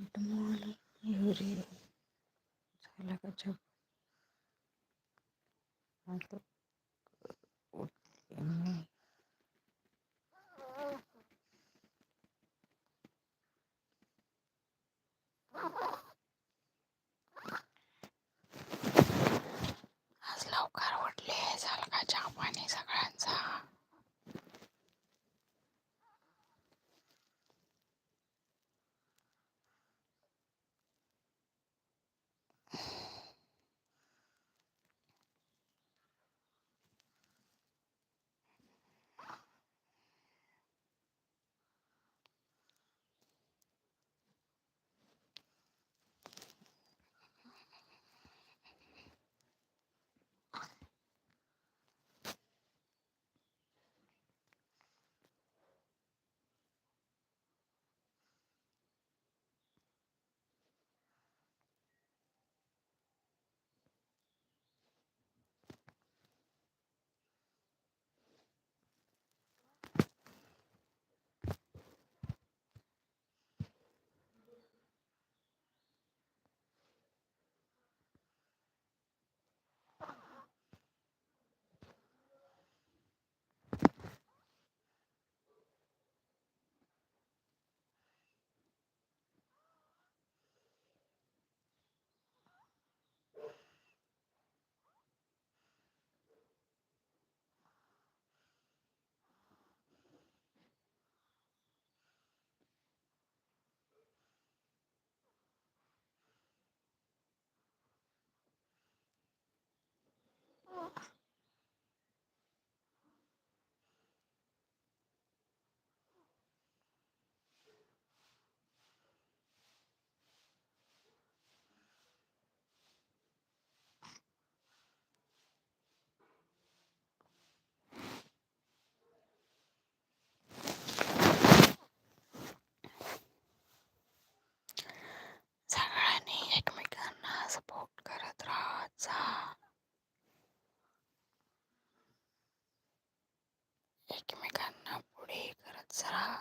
Good morning everyone झाला का जब एकमेकांना पुढे करत राहा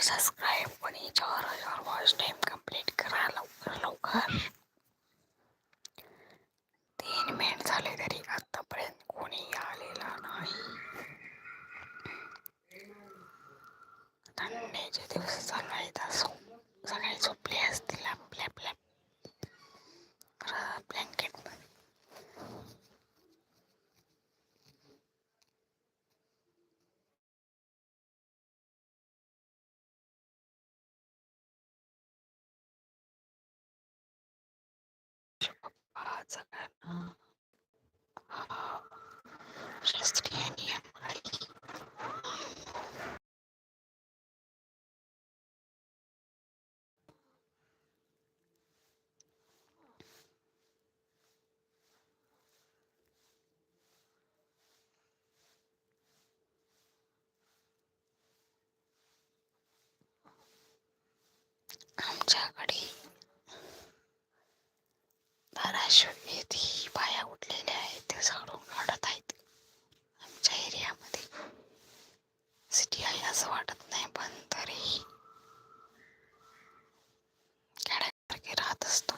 एक सबस्क्राईब आणि चार हजार वॉच टाइम कंप्लीट करा लवकर लवकर. तीन मिनिट झाले तरी आतापर्यंत कोणी आलेला नाही. थंडीचे दिवस चालू आहेत असो सगळे झोपले असते. सगळ्यांना शास्त्रीय नियम आमच्याकडे धाराशिव येथे बाया उठलेल्या आहेत. ते झाडून काढत आहेत. आमच्या एरियामध्ये सिटी आहे असं वाटत नाही पण तरी खेड्यासारखे राहत असतो.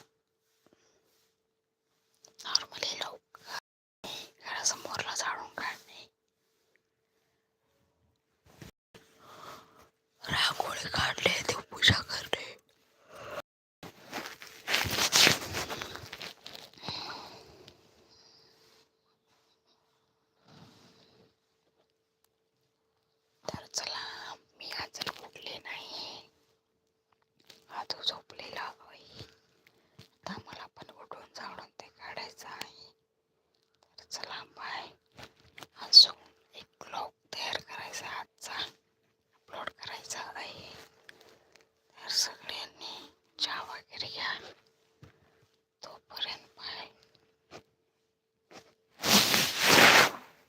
नॉर्मली लोक घरासमोरला झाडून काढणे. रांगोळी काढले